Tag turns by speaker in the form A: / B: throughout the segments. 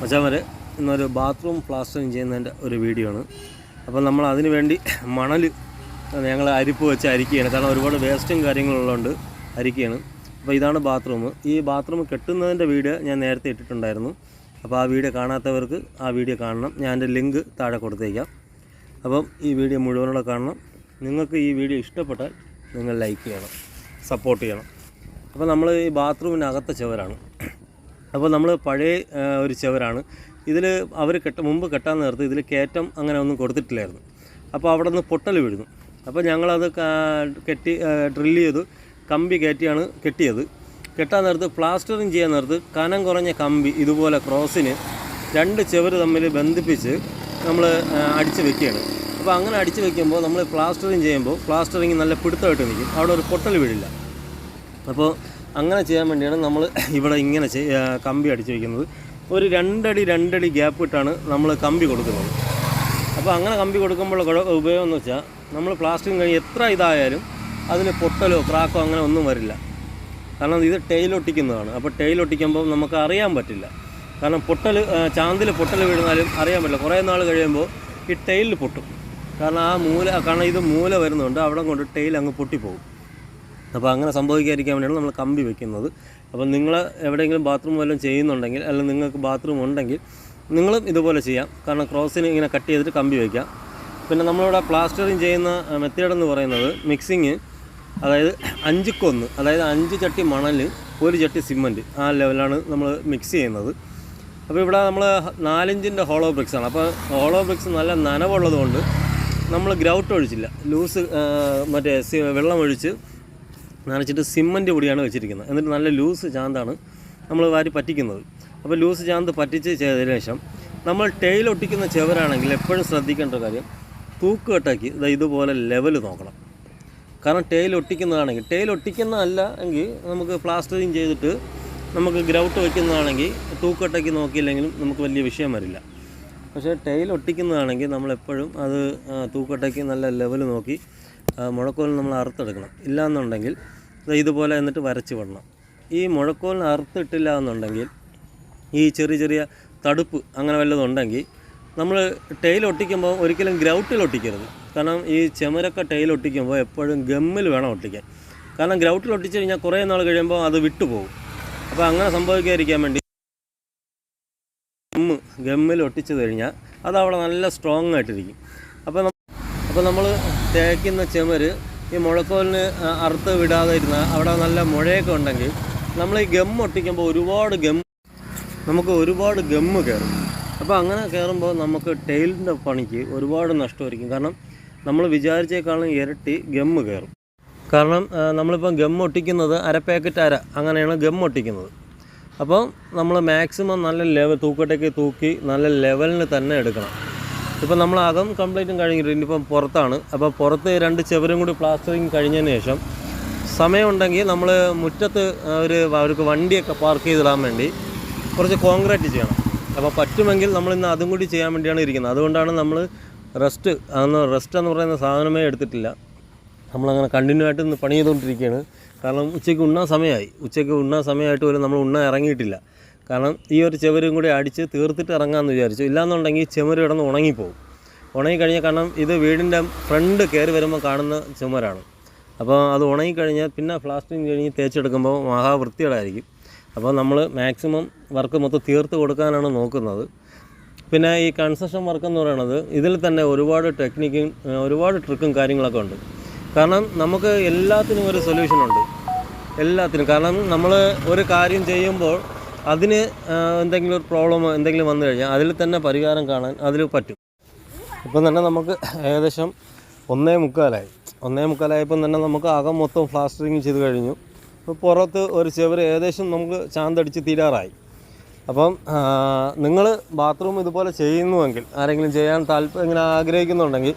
A: മച്ചാമരെ ഇന്നൊരു bathroom plastering ചെയ്യുന്നതിന്റെ ഒരു വീഡിയോ ആണ്. അപ്പോൾ നമ്മൾ അതിന് വേണ്ടി മണൽ ഞങ്ങൾ അരിപ്പ് വെച്ച് അരിക്കുകയാണ്. കാരണം ഒരുപാട് വേസ്റ്റും കാര്യങ്ങളുള്ളതുകൊണ്ട് അരിക്കുകയാണ്. അപ്പോൾ ഇതാണ് ബാത്റൂം. ഈ ബാത്റൂം കെട്ടുന്നതിന്റെ വീഡിയോ ഞാൻ നേരത്തെ ഇട്ടിട്ടുണ്ടായിരുന്നു. അപ്പോൾ ആ വീഡിയോ കാണാത്തവർക്ക് ആ വീഡിയോ കാണണം. ഞാൻ എന്റെ ലിങ്ക് താഴെ കൊടുത്തേക്കാം. അപ്പം ഈ വീഡിയോ മുഴുവനോടെ കാണണം. നിങ്ങൾക്ക് ഈ വീഡിയോ ഇഷ്ടപ്പെട്ടാൽ നിങ്ങൾ ലൈക്ക് ചെയ്യണം സപ്പോർട്ട് ചെയ്യണം. അപ്പോൾ നമ്മൾ ഈ ബാത്റൂമിനകത്തെ ചുവരാണ്. അപ്പോൾ നമ്മൾ പഴയ ഒരു ചവരാണ്. ഇതിൽ അവർ കെട്ട മുമ്പ് കെട്ടാൻ നേരത്ത് ഇതിൽ കയറ്റം അങ്ങനെ ഒന്നും കൊടുത്തിട്ടില്ലായിരുന്നു. അപ്പോൾ അവിടെ നിന്ന് പൊട്ടൽ വീഴുന്നു. അപ്പോൾ ഞങ്ങളത് കെട്ടി ഡ്രില്ല് ചെയ്ത്. കമ്പി കയറ്റിയാണ് കെട്ടിയത്. കെട്ടാൻ നേരത്ത് പ്ലാസ്റ്ററിങ് ചെയ്യാൻ നേരത്ത് കനം കുറഞ്ഞ കമ്പി ഇതുപോലെ ക്രോസിന് രണ്ട് ചുവര് തമ്മിൽ ബന്ധിപ്പിച്ച് നമ്മൾ അടിച്ച് വെക്കുകയാണ്. അപ്പോൾ അങ്ങനെ അടിച്ച് വെക്കുമ്പോൾ നമ്മൾ പ്ലാസ്റ്ററിങ് ചെയ്യുമ്പോൾ പ്ലാസ്റ്ററിങ് നല്ല പിടുത്തമായിട്ട് നിൽക്കും. അവിടെ ഒരു പൊട്ടൽ വീഴില്ല. അപ്പോൾ അങ്ങനെ ചെയ്യാൻ വേണ്ടിയാണ് നമ്മൾ ഇവിടെ ഇങ്ങനെ കമ്പി അടിച്ചു വയ്ക്കുന്നത് ഒരു രണ്ടടി രണ്ടടി ഗ്യാപ്പ് ഇട്ടാണ് നമ്മൾ കമ്പി കൊടുക്കുന്നത്. അപ്പോൾ അങ്ങനെ കമ്പി കൊടുക്കുമ്പോൾ ഉപയോഗം എന്ന് വെച്ചാൽ നമ്മൾ പ്ലാസ്റ്റിക് കഴിഞ്ഞ് എത്ര ഇതായാലും അതിന് പൊട്ടലോ ക്രാക്കോ അങ്ങനെ ഒന്നും വരില്ല. കാരണം ഇത് ടെയിൽ ഒട്ടിക്കുന്നതാണ്. അപ്പോൾ ടെയിൽ ഒട്ടിക്കുമ്പോൾ നമുക്ക് അറിയാൻ പറ്റില്ല. കാരണം പൊട്ടൽ ചാന്തിൽ പൊട്ടൽ വീഴുന്നാലും അറിയാൻ പറ്റില്ല. കുറേ നാൾ കഴിയുമ്പോൾ ഈ ടെയിലിൽ പൊട്ടും. കാരണം ആ മൂല കാരണം ഇത് മൂല വരുന്നുണ്ട്. അവിടെ കൊണ്ട് ടെയിൽ അങ്ങ് പൊട്ടിപ്പോകും. അപ്പോൾ അങ്ങനെ സംഭവിക്കാതിരിക്കാൻ വേണ്ടിയാണ് നമ്മൾ കമ്പി വെക്കുന്നത്. അപ്പോൾ നിങ്ങൾ എവിടെയെങ്കിലും ബാത്റൂം വല്ലതും ചെയ്യുന്നുണ്ടെങ്കിൽ അല്ലെങ്കിൽ നിങ്ങൾക്ക് ബാത്റൂം ഉണ്ടെങ്കിൽ നിങ്ങളും ഇതുപോലെ ചെയ്യാം. കാരണം ക്രോസിന് ഇങ്ങനെ കട്ട് ചെയ്തിട്ട് കമ്പി വയ്ക്കാം പിന്നെ നമ്മളിവിടെ പ്ലാസ്റ്ററിങ് ചെയ്യുന്ന മെത്തേഡ് എന്ന് പറയുന്നത് മിക്സിങ് അതായത് അഞ്ചുക്കൊന്ന് അതായത് അഞ്ച് ചട്ടി മണൽ ഒരു ചട്ടി സിമന്റ് ആ ലെവലാണ് നമ്മൾ മിക്സ് ചെയ്യുന്നത്. അപ്പോൾ ഇവിടെ നമ്മൾ നാലിഞ്ചിന്റെ ഹോളോ ബ്രിക്സാണ് അപ്പോൾ ഹോളോ ബ്രിക്സ് നല്ല നനവുള്ളതുകൊണ്ട് നമ്മൾ ഗ്രൗട്ട് ഒഴിച്ചില്ല. ലൂസ് മറ്റേ വെള്ളം ഒഴിച്ച് നനച്ചിട്ട് സിമ്മന്റ് പൊടിയാണ് വെച്ചിരിക്കുന്നത്. എന്നിട്ട് നല്ല ലൂസ് ചാന്താണ് നമ്മൾ വാരി പറ്റിക്കുന്നത്. അപ്പോൾ ലൂസ് ചാന്ത് പറ്റിച്ച് ചെയ്തതിന് ശേഷം നമ്മൾ ടെയിൽ ഒട്ടിക്കുന്ന ചെവരാണെങ്കിൽ എപ്പോഴും ശ്രദ്ധിക്കേണ്ട കാര്യം തൂക്കുകെട്ടാക്കി ഇത് ഇതുപോലെ ലെവൽ നോക്കണം. കാരണം ടെയിൽ ഒട്ടിക്കുന്നതാണെങ്കിൽ ടെയിൽ ഒട്ടിക്കുന്നതല്ല എങ്കിൽ നമുക്ക് പ്ലാസ്റ്ററിങ് ചെയ്തിട്ട് നമുക്ക് ഗ്രൗട്ട് വയ്ക്കുന്നതാണെങ്കിൽ തൂക്കട്ടയ്ക്ക് നോക്കിയില്ലെങ്കിലും നമുക്ക് വലിയ വിഷയം വരില്ല. പക്ഷേ ടെയിൽ ഒട്ടിക്കുന്നതാണെങ്കിൽ നമ്മളെപ്പോഴും അത് തൂക്കട്ടയ്ക്ക് നല്ല ലെവൽ നോക്കി മുഴക്കോൽ നമ്മൾ അറുത്തെടുക്കണം. ഇല്ലാന്നുണ്ടെങ്കിൽ ദാ ഇതുപോലെ എന്നിട്ട് വരച്ച് വിടണം. ഈ മുഴക്കോലിന് അറുത്തിട്ടില്ല എന്നുണ്ടെങ്കിൽ ഈ ചെറിയ ചെറിയ തടുപ്പ് അങ്ങനെ വല്ലതുണ്ടെങ്കിൽ നമ്മൾ ടൈൽ ഒട്ടിക്കുമ്പോൾ ഒരിക്കലും ഗ്രൗട്ടിൽ ഒട്ടിക്കരുത്. കാരണം ഈ ചെമരൊക്കെ ടൈൽ ഒട്ടിക്കുമ്പോൾ എപ്പോഴും ഗമ്മിൽ വേണം ഒട്ടിക്കാൻ. കാരണം ഗ്രൗട്ടിൽ ഒട്ടിച്ച് കഴിഞ്ഞാൽ കുറേ നാൾ കഴിയുമ്പോൾ അത് വിട്ടുപോകും അപ്പോൾ അങ്ങനെ സംഭവിക്കാതിരിക്കാൻ വേണ്ടി ഗമ്മ് ഗമ്മിൽ ഒട്ടിച്ചു കഴിഞ്ഞാൽ അത് അവിടെ നല്ല സ്ട്രോങ് ആയിട്ടിരിക്കും. അപ്പോൾ അപ്പോൾ നമ്മൾ തേക്കുന്ന ചെമര് ഈ മുഴക്കോലിന് അറുത്ത് വിടാതെ ഇരുന്ന അവിടെ നല്ല മുഴയൊക്കെ ഉണ്ടെങ്കിൽ നമ്മൾ ഈ ഗം ഒട്ടിക്കുമ്പോൾ ഒരുപാട് ഗം നമുക്ക് ഒരുപാട് ഗമ്മ് കയറും. അപ്പോൾ അങ്ങനെ കയറുമ്പോൾ നമുക്ക് ടെയിലിന്റെ പണിക്ക് ഒരുപാട് നഷ്ടമായിരിക്കും. കാരണം നമ്മൾ വിചാരിച്ചേക്കാളും ഇരട്ടി ഗമ്മ് കയറും. കാരണം നമ്മളിപ്പം ഗം ഒട്ടിക്കുന്നത് അര പാക്കറ്റ് അര അങ്ങനെയാണ് ഗം ഒട്ടിക്കുന്നത്. അപ്പോൾ നമ്മൾ മാക്സിമം നല്ല ലെവൽ തൂക്കട്ടേക്ക് തൂക്കി നല്ല ലെവലിന് തന്നെ എടുക്കണം. ഇപ്പം നമ്മൾ അകം കംപ്ലീറ്റും കഴിഞ്ഞിട്ട് ഇനിയിപ്പം പുറത്താണ്. അപ്പോൾ പുറത്ത് രണ്ട് ചെവരും കൂടി പ്ലാസ്റ്ററിങ് കഴിഞ്ഞതിന് ശേഷം സമയമുണ്ടെങ്കിൽ നമ്മൾ മുറ്റത്ത് ഒരു അവർക്ക് വണ്ടിയൊക്കെ പാർക്ക് ചെയ്തിടാൻ വേണ്ടി കുറച്ച് കോൺക്രീറ്റ് ചെയ്യണം. അപ്പോൾ പറ്റുമെങ്കിൽ നമ്മൾ ഇന്ന് അതും കൂടി ചെയ്യാൻ വേണ്ടിയാണ് ഇരിക്കുന്നത്. അതുകൊണ്ടാണ് നമ്മൾ റെസ്റ്റ് അന്ന് റെസ്റ്റ് എന്ന് പറയുന്ന സാധനമേ എടുത്തിട്ടില്ല. നമ്മളങ്ങനെ കണ്ടിന്യൂ ആയിട്ട് ഇന്ന് പണി ചെയ്തുകൊണ്ടിരിക്കുകയാണ്. കാരണം ഉച്ചയ്ക്ക് ഉണ്ണാൻ സമയമായി. ഉച്ചയ്ക്ക് ഉണ്ണാൻ സമയമായിട്ട് പോലും നമ്മൾ ഉണ്ണാൻ ഇറങ്ങിയിട്ടില്ല. കാരണം ഈ ഒരു ചെവരും കൂടി അടിച്ച് തീർത്തിട്ട് ഇറങ്ങാമെന്ന് വിചാരിച്ചു. ഇല്ലാന്നുണ്ടെങ്കിൽ ചുമര് കിടന്ന് ഉണങ്ങിപ്പോകും ഉണങ്ങിക്കഴിഞ്ഞാൽ കാരണം ഇത് വീടിന്റെ ഫ്രണ്ട് കയറി വരുമ്പോൾ കാണുന്ന ചുമരാണ്. അപ്പോൾ അത് ഉണങ്ങിക്കഴിഞ്ഞാൽ പിന്നെ പ്ലാസ്റ്റിക് കഴിഞ്ഞ് തേച്ചെടുക്കുമ്പോൾ മഹാവൃത്തികളായിരിക്കും അപ്പോൾ നമ്മൾ മാക്സിമം വർക്ക് മൊത്തം തീർത്ത് കൊടുക്കാനാണ് നോക്കുന്നത്. പിന്നെ ഈ കൺസ്ട്രക്ഷൻ വർക്ക് എന്ന് പറയുന്നത് ഇതിൽ തന്നെ ഒരുപാട് ടെക്നിക്കും ഒരുപാട് ട്രിക്കും കാര്യങ്ങളൊക്കെ ഉണ്ട്. കാരണം നമുക്ക് എല്ലാത്തിനും ഒരു സൊല്യൂഷൻ ഉണ്ട് എല്ലാത്തിനും. കാരണം നമ്മൾ ഒരു കാര്യം ചെയ്യുമ്പോൾ അതിന് എന്തെങ്കിലും ഒരു പ്രോബ്ലമോ എന്തെങ്കിലും വന്നു കഴിഞ്ഞാൽ അതിൽ തന്നെ പരിഹാരം കാണാൻ അതിൽ പറ്റും. ഇപ്പം തന്നെ നമുക്ക് ഏകദേശം ഒന്നേ മുക്കാലായി. ഒന്നേ മുക്കാലായപ്പം തന്നെ നമുക്ക് അകം മൊത്തം പ്ലാസ്റ്ററിങ് ചെയ്ത് കഴിഞ്ഞു. ഇപ്പോൾ പുറത്ത് ഒരു ചെവര് ഏകദേശം നമുക്ക് ചാന്തടിച്ച് തീരാറായി. അപ്പം നിങ്ങൾ ബാത്റൂം ഇതുപോലെ ചെയ്യുന്നുവെങ്കിൽ ആരെങ്കിലും ചെയ്യാൻ താല്പര്യം ഇങ്ങനെ ആഗ്രഹിക്കുന്നുണ്ടെങ്കിൽ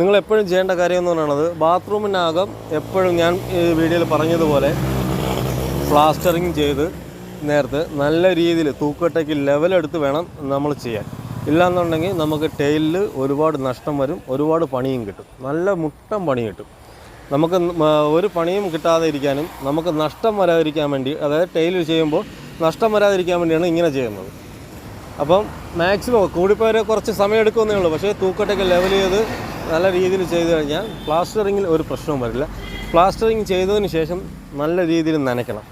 A: നിങ്ങൾ എപ്പോഴും ചെയ്യേണ്ട കാര്യം എന്ന് പറയുന്നത് ബാത്റൂമിനകം എപ്പോഴും ഞാൻ ഈ വീഡിയോയിൽ പറഞ്ഞതുപോലെ പ്ലാസ്റ്ററിങ് ചെയ്ത് നേരത്തെ നല്ല രീതിയിൽ തൂക്കട്ടയ്ക്ക് ലെവലെടുത്ത് വേണം നമ്മൾ ചെയ്യാൻ. ഇല്ലാന്നുണ്ടെങ്കിൽ നമുക്ക് ടൈലിൽ ഒരുപാട് നഷ്ടം വരും ഒരുപാട് പണിയും കിട്ടും. നല്ല മുട്ടം പണി കിട്ടും. നമുക്ക് ഒരു പണിയും കിട്ടാതെ ഇരിക്കാനും നമുക്ക് നഷ്ടം വരാതിരിക്കാൻ വേണ്ടി അതായത് ടൈലിൽ ചെയ്യുമ്പോൾ നഷ്ടം വരാതിരിക്കാൻ വേണ്ടിയാണ് ഇങ്ങനെ ചെയ്യുന്നത്. അപ്പം മാക്സിമം കൂടിപ്പോയവരെ കുറച്ച് സമയം എടുക്കുമെന്നേ ഉള്ളൂ. പക്ഷേ തൂക്കട്ടൊക്കെ ലെവൽ ചെയ്ത് നല്ല രീതിയിൽ ചെയ്ത് കഴിഞ്ഞാൽ പ്ലാസ്റ്ററിങ്ങിൽ ഒരു പ്രശ്നവും വരില്ല. പ്ലാസ്റ്ററിങ് ചെയ്തതിന് ശേഷം നല്ല രീതിയിൽ നനയ്ക്കണം.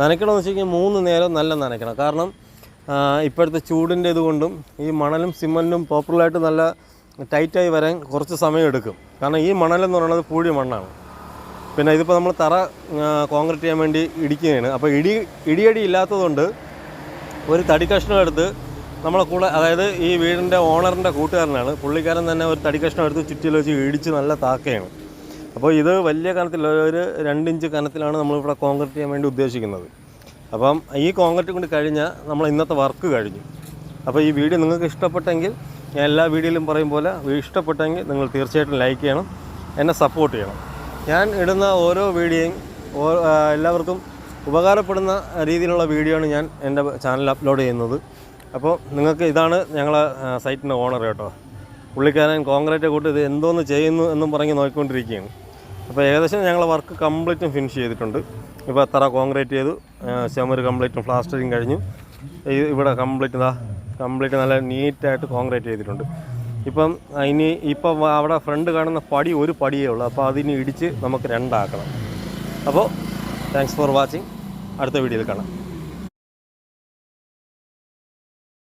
A: നനയ്ക്കണമെന്ന് വെച്ച് കഴിഞ്ഞാൽ മൂന്ന് നേരം നല്ല നനയ്ക്കണം. കാരണം ഇപ്പോഴത്തെ ചൂടിന്റെ ഇതുകൊണ്ടും ഈ മണലും സിമന്റും പോപ്പുലറായിട്ട് നല്ല ടൈറ്റായി വരാൻ കുറച്ച് സമയം എടുക്കും കാരണം ഈ മണലെന്ന് പറയുന്നത് പൂഴിയ മണ്ണാണ്. പിന്നെ ഇതിപ്പോൾ നമ്മൾ തറ കോൺക്രീറ്റ് ചെയ്യാൻ വേണ്ടി ഇടിക്കുകയാണ്. അപ്പോൾ ഇടി ഇടിയടി ഇല്ലാത്തതുകൊണ്ട് ഒരു തടി കഷ്ണം എടുത്ത് നമ്മളെ കൂടെ അതായത് ഈ വീടിന്റെ ഓണറിന്റെ കൂട്ടുകാരനാണ്. പുള്ളിക്കാരൻ തന്നെ ഒരു തടി കഷ്ണം എടുത്ത് ചുറ്റിൽ വെച്ച് ഇടിച്ച് നല്ല താക്കയാണ് അപ്പോൾ ഇത് വലിയ കനത്തിൽ ഒരു രണ്ടിഞ്ച് കനത്തിലാണ് നമ്മളിവിടെ കോൺക്രീറ്റ് ചെയ്യാൻ വേണ്ടി ഉദ്ദേശിക്കുന്നത്. അപ്പം ഈ കോൺക്രീറ്റ് കൊണ്ട് കഴിഞ്ഞാൽ നമ്മൾ ഇന്നത്തെ വർക്ക് കഴിഞ്ഞു. അപ്പോൾ ഈ വീഡിയോ നിങ്ങൾക്ക് ഇഷ്ടപ്പെട്ടെങ്കിൽ ഞാൻ എല്ലാ വീഡിയോയിലും പറയും പോലെ ഇഷ്ടപ്പെട്ടെങ്കിൽ നിങ്ങൾ തീർച്ചയായിട്ടും ലൈക്ക് ചെയ്യണം എന്നെ സപ്പോർട്ട് ചെയ്യണം. ഞാൻ ഇടുന്ന ഓരോ വീഡിയോയും എല്ലാവർക്കും ഉപകാരപ്പെടുന്ന രീതിയിലുള്ള വീഡിയോ ആണ് ഞാൻ എന്റെ ചാനലിൽ അപ്ലോഡ് ചെയ്യുന്നത്. അപ്പോൾ നിങ്ങൾക്ക് ഇതാണ് ഞങ്ങളെ സൈറ്റിന്റെ ഓണർ കേട്ടോ. പുള്ളിക്കാരൻ കോൺക്രീറ്റ് കൂട്ടി ഇത് എന്തോന്ന് ചെയ്യുന്നു എന്നും പറഞ്ഞ് നോക്കിക്കൊണ്ടിരിക്കുകയാണ്. അപ്പോൾ ഏകദേശം ഞങ്ങൾ വർക്ക് കംപ്ലീറ്റും ഫിനിഷ് ചെയ്തിട്ടുണ്ട്. ഇപ്പോൾ എത്ര കോൺക്രീറ്റ് ചെയ്തു. ചുമര് കംപ്ലീറ്റും പ്ലാസ്റ്ററിങ് കഴിഞ്ഞു. ഇവിടെ കംപ്ലീറ്റ് ഇതാ കംപ്ലീറ്റ് നല്ല നീറ്റായിട്ട് കോൺക്രീറ്റ് ചെയ്തിട്ടുണ്ട്. ഇപ്പം ഇനി ഇപ്പം അവിടെ ഫ്രണ്ട് കാണുന്ന പടി ഒരു പടിയേ ഉള്ളൂ. അപ്പോൾ അതിനി ഇടിച്ച് നമുക്ക് രണ്ടാക്കണം. അപ്പോൾ താങ്ക്സ് ഫോർ വാച്ചിങ് അടുത്ത വീഡിയോയിൽ കാണാം.